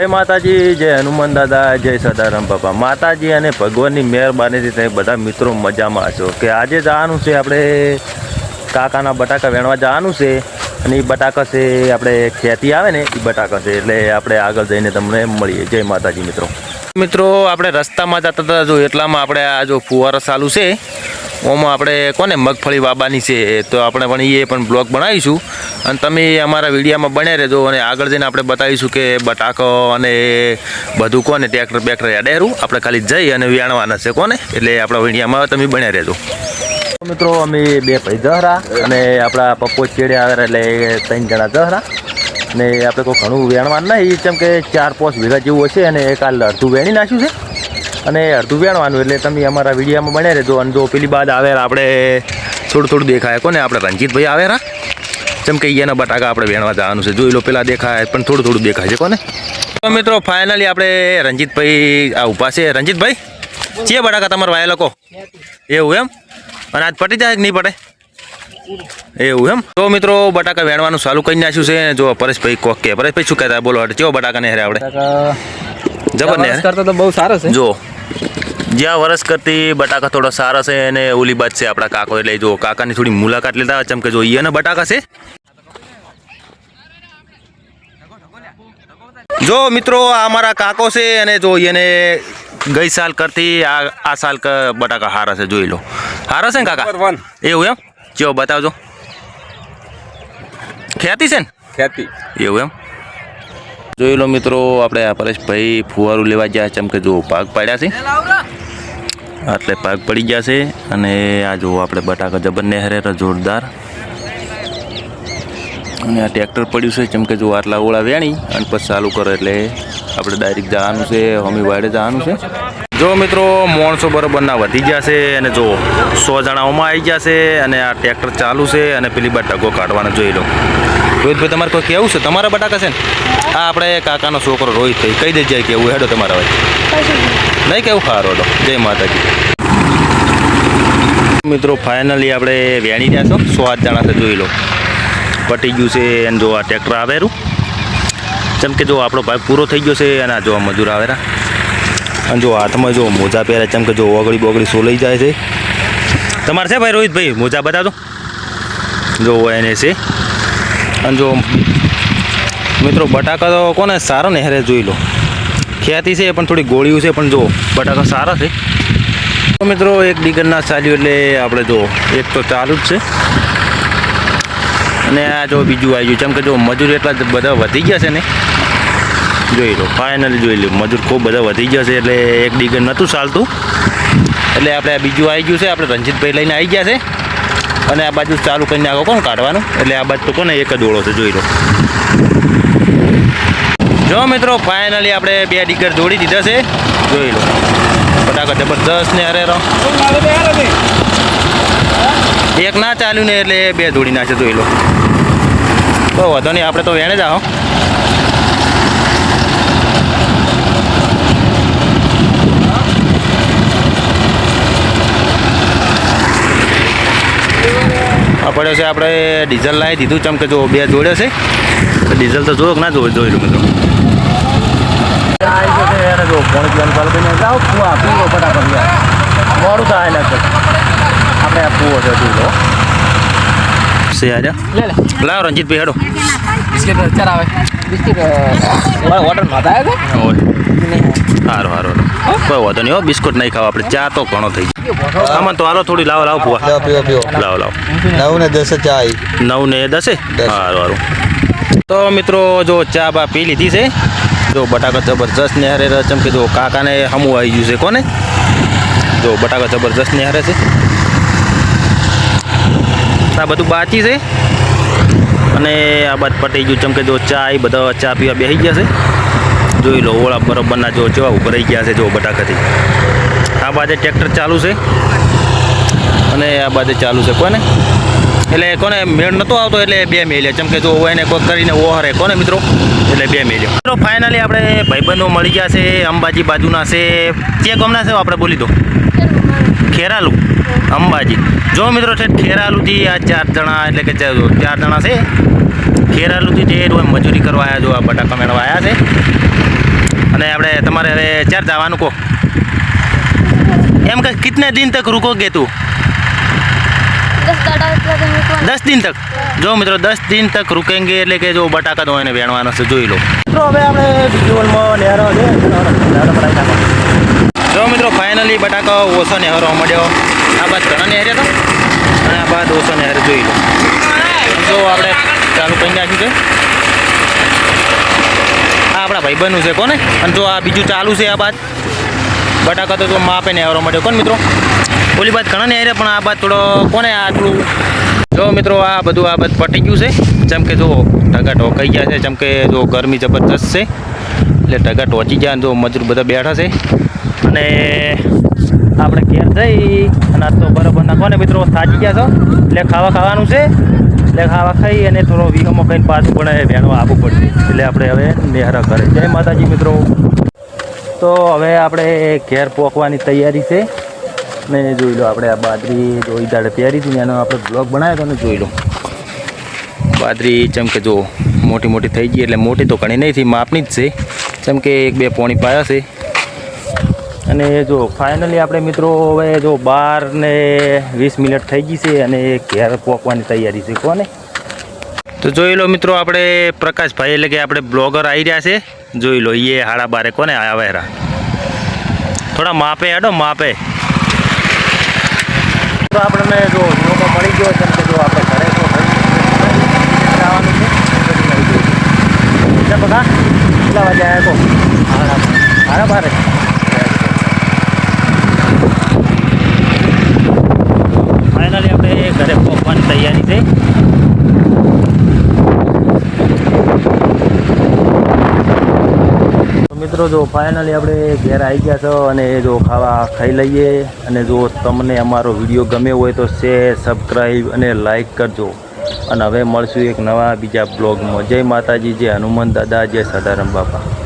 જય માતાજી, જય હનુમાન દાદા, જય સદારામ બાપા. માતાજી અને ભગવાનની મહેરબાનીથી તમે બધા મિત્રો મજામાં છો કે આજે જવાનું છે આપણે કાકાના બટાકા વેણવા જવાનું છે અને એ બટાકા છે, આપણે ખેતી આવે ને, એ બટાકા છે. એટલે આપણે આગળ જઈને તમને મળીએ. જય માતાજી મિત્રો. મિત્રો, આપણે રસ્તામાં જતા હતા જો એટલામાં આપણે આ જો ફુવારા ચાલુ છે. ઓમાં આપણે કોને મગફળી વાબાની છે? તો આપણે પણ એ પણ બ્લોગ બનાવીશું. અને તમે અમારા વિડીયામાં બન્યા રહેજો અને આગળ જઈને આપણે બતાવીશું કે બટાકો અને બધું કોને ટ્રેક્ટર બેક્ટર અડેરું આપણે ખાલી જઈ અને વેણવાના છે કોને? એટલે આપણા વિડીયામાં તમે બન્યા રહેજો. મિત્રો, અમે બે ભાઈ જહરા અને આપણા પપ્પો ચેડે એટલે ત્રણ જણા જહરા. ને આપણે કોઈ ઘણું વેણવાનું નહીં, જેમ કે ચાર પાંચ વીઘા જેવું હશે અને કાલ અડધું વેણી નાખ્યું છે. અને અડધું વેણવાનું એટલે તમે અમારા વિડીયામાં બન્યા રહેજો અને જો પેલી બાદ આવે આપણે થોડું થોડું દેખાય. કોને? આપણે રંજીતભાઈ આવે રા જેમ કે એના બટાકા આપણે વેણવા જવાનું છે. જોઈ લો પેલા દેખાય પણ થોડું થોડું દેખાય છે. કોને? તો મિત્રો ફાઇનલી આપણે રંજીતભાઈ આ ઊભા છે. રંજીતભાઈ છે બટાકા તમારા વાયા લોકો એવું એમ? અને આજ પટી જાય કે નહીં પડે એવું એમ? તો મિત્રો બટાકા વેણવાનું ચાલુ કરી નાખ્યું છે. જો પરેશભાઈ કોક કે. પરેશભાઈ શું કહેતા? બોલો કેવો બટાકા ને હેરે આપણે. જબર ને કરતો તો બહુ સારો છે. જો. જ્યાં વરસ કરતી બટાકા થોડો સારા છે અને ઓલી બાદ છે આપણા કાકો. એટલે જો કાકાની થોડી મુલાકાત લેતા ચમ કે જો અહીંયાના બટાકા છે. જો મિત્રો આ અમારા કાકો છે અને જો એને ગઈ સાલ કરતી આ આ સાલ ક બટાકા હારા છે જોઈ લો. હારા છે ને કાકા? એવું એમ? ચો બતાવજો. ખેતી છે ને? ખેતી એવું એમ? જોઈ લો મિત્રો આપણે આ પરેશભાઈ ફુવારું લેવા ગયા ચમકે જો પાક પાડ્યા છે. એટલે પાક પડી ગયા છે અને આ જુઓ આપણે બટાકા જબર નહેરે જોરદાર. અને આ ટ્રેક્ટર પડ્યું છે, જેમ કે જો આટલા ઓળા વેણી અને પછી ચાલુ કરો એટલે આપણે ડાયરેક્ટ જવાનું છે હમી વાડે જવાનું છે. જો મિત્રો, માણસો બરોબરના વધી ગયા છે અને જો સો જણાઓમાં આવી ગયા છે અને આ ટ્રેક્ટર ચાલુ છે અને પેલી બટાકો કાઢવાનો જોઈ લો. રોહિતભાઈ, તમારે કોઈ કેવું છે? તમારા બટાકા છે ને? આ આપણે કાકાનો છોકરો રોહિતભાઈ કહી દે જાય કેવું હેડો તમારા ભાઈ નહીં કેવું સારો લો જય માતાજી. મિત્રો ફાઇનલી આપણે વેણી રહ્યા છો. સો આઠ જણા છે, જોઈ લો. પટી ગયું છે અને જો આ ટ્રેક્ટર આવેરું. જેમ કે જો આપણો ભાઈ પૂરો થઈ ગયો છે અને આ જો મજૂર આવેરા અને જો હાથમાં જો મોજા પહેરે જેમ કે જો ઓગળી બોગળી સોલાઈ જાય છે. તમારે છે ભાઈ રોહિતભાઈ, મોજા બતાવો જો એને છે. અને જો મિત્રો બટાકા તો કોને સારો ને હેરે જોઈ લો. ખ્યાતિ છે, પણ થોડી ગોળીઓ છે, પણ જો બટાકા સારા છે. તો મિત્રો એક ડીગરના ચાલ્યું એટલે આપણે જો એક તો ચાલુ જ છે. અને આ જો બીજું આવી ગયું જેમ કે જો મજૂર એટલા બધા વધી ગયા છે ને. જોઈ લો ફાઇનલી જોઈ લો, મજૂર ખૂબ બધા વધી ગયા છે, એટલે એક ડીગર નહોતું ચાલતું. એટલે આપણે આ બીજું આવી ગયું છે. આપણે રણજીતભાઈ લઈને આવી ગયા છે. અને આ બાજુ ચાલુ કરીને આગળ કોણ કાઢવાનું? એટલે આ બાજુ તો કોને એક જ ઓળો છે, જોઈ લો. જો મિત્રો ફાઇનલી આપણે બે ડીગર જોડી દીધા છે. જોઈ લો. ફટાકડ જબરદસ્ત ને અરે રહો. એક ના ચાલ્યું ને એટલે બે જોડી નાખે, જોઈ લો. તો વધો નહીં, આપણે તો વેણે જ આવો આ પડ્યો છે આપણે ડીઝલ લાવી દીધું. ચમ કે જો બે જોડે છે. તો ડીઝલ તો જો ના જોઈ જોઈ લો મિત્રો જો પોણી પીવાનું ચાલુ કરીને જાઓ કુવા પીવો ફટાફટ મોડું થાય લાગશે આપણે આ કુવો છે? લો છે આજે લે લે લાવ રંજીતભાઈ હેડો બિસ્કિટ ચાર આવે બિસ્કિટ આવ્યા સારું સારું કોઈ વાંધો નહીં હો બિસ્કુટ નહીં ખાવા આપણે ચા તો ઘણો થઈ ગયો. આમાં તો હાલો થોડી લાવો લાવો ફુવા પીવો પીવો. લાવો લાવો. નવ ને દસ ચા આવી નવ ને દસે. સારું સારું તો મિત્રો જો ચા બા પી લીધી છે. જો બટાકા જબરજસ્ત ને હારે ચમ કે જો કાકાને હમું આવી ગયું છે કોને? જો બટાકા જબરજસ્ત ને હારે છે આ બધું બાચી છે. અને આ બાદ પટી ગયું ચમકે જો ચા એ બધા ચા પીવા બેસી ગયા છે. જોઈ લો ઓળા બરોબરના જો જેવા ઉભરાઈ ગયા છે જો બટાકાથી. આ બાજે ટ્રેક્ટર ચાલુ છે. અને આ બાજુ ચાલુ છે. કોને? એટલે કોને મેળ નતો આવતો એટલે બે મેલ્યા જેમ કે જો એને કોઈ કરીને ઓહરે કોને મિત્રો? એટલે બે મેલ્યો મિત્રો ફાઇનલી આપણે ભાઈબંધો મળી ગયા છે અંબાજી બાજુના છે. જે ગમના છે આપણે બોલી દો. ખેરાલુ. અંબાજી. જો મિત્રો છે ખેરાલુથી આ ચાર જણા એટલે કે ચાર જણા છે ખેરાલુથી જે મજૂરી કરવા આવ્યા જો આ બટાકા મેળવા આવ્યા છે. અને આપણે તમારે હવે ચાર જવાનું કહો. એમ કે કિતને દિન તક રૂકોગે તું? દસ દિન દસ દિન તક? જો મિત્રો દસ દિન તક રૂકેંગે એટલે કે જો બટાકા તો એને વેણવાનો છે જોઈ લો. મિત્રો હવે આપણે વિઝ્યુઅલમાં નેહરો છે જો મિત્રો ફાઇનલી બટાકા ઓછો નેહરો મળ્યો. આ બાદ ઘણા નેહર્યા તો? અને આ બાદ ઓછો નહેર જોઈ લો. જો આપણે ચાલુ કરી નાખ્યું છે. આ આપણા ભાઈબંધનું છે કોને? અને જો આ બીજું ચાલુ છે આ બાદ બટાકા તો તો માપે નેહરો મળ્યો. કોને મિત્રો? ઓલી બાદ ઘણા નેહર્યા પણ આ બાદ થોડો કોને આટલું જો મિત્રો આ બધું આ બધું પટી ગયું છે. જેમ કે જો ઢગા ઢોકાઈ ગયા છે જેમ કે જો ગરમી જબરદસ્ત છે. એટલે ઢગા ટોચી ગયા જો મજૂર બધા બેઠા છે. અને આપણે ઘેર જઈ અને આજ તો બરોબર નાખો ને મિત્રો, થાકી ગયા છો? એટલે ખાવા ખાવાનું છે. એટલે ખાવા ખાઈ અને થોડો વીહોમાં ખાઈને પાછું પણ ભેણવા આવવું પડશે. એટલે આપણે હવે નેહરા કરે જય માતાજી મિત્રો. તો હવે આપણે ઘેર પોકવાની તૈયારી છે. ને જોઈ લો આપણે આ બાદરી જોઈ દાડે પહેરી હતી એનો આપણે બ્લોગ બનાવ્યો હતો ને જોઈ લો. બાદરી જેમ કે જો મોટી મોટી થઈ ગઈ, એટલે મોટી તો ઘણી નહીં થઈ માપની જ છે. જેમ કે એક બે પોણી પાયા છે. અને જો ફાઇનલી આપણે મિત્રો હવે જો બાર ને વીસ મિનિટ થઈ ગઈ છે અને ઘેર પોકવાની તૈયારી છે, કોને? તો જોઈ લો મિત્રો, આપણે પ્રકાશભાઈ એટલે કે આપણે બ્લોગર આવી રહ્યા છે. જોઈ લો એ હાડા બારે કોને આવ્યા થોડા માપે હેડો, માપે. તો આપણને જો લોકો મળી ગયો છે કે જો આપણે ઘરે તો બધા કેટલા વાગે આવ્યા હાડા હાડા બારે ફાઇનલી આપણે ઘરે પહોંચવાની તૈયારી છે તો મિત્રો, જો ફાઇનલી આપણે ઘેર આવી ગયા છો અને જો ખાવા ખાઈ લઈએ અને જો તમને અમારો વીડિયો ગમે હોય તો શેર સબસ્ક્રાઈબ અને લાઈક કરજો. અને હવે મળશું એક નવા બીજા બ્લોગમાં જય માતાજી, જય હનુમાન દાદા, જય સદારામ બાપા.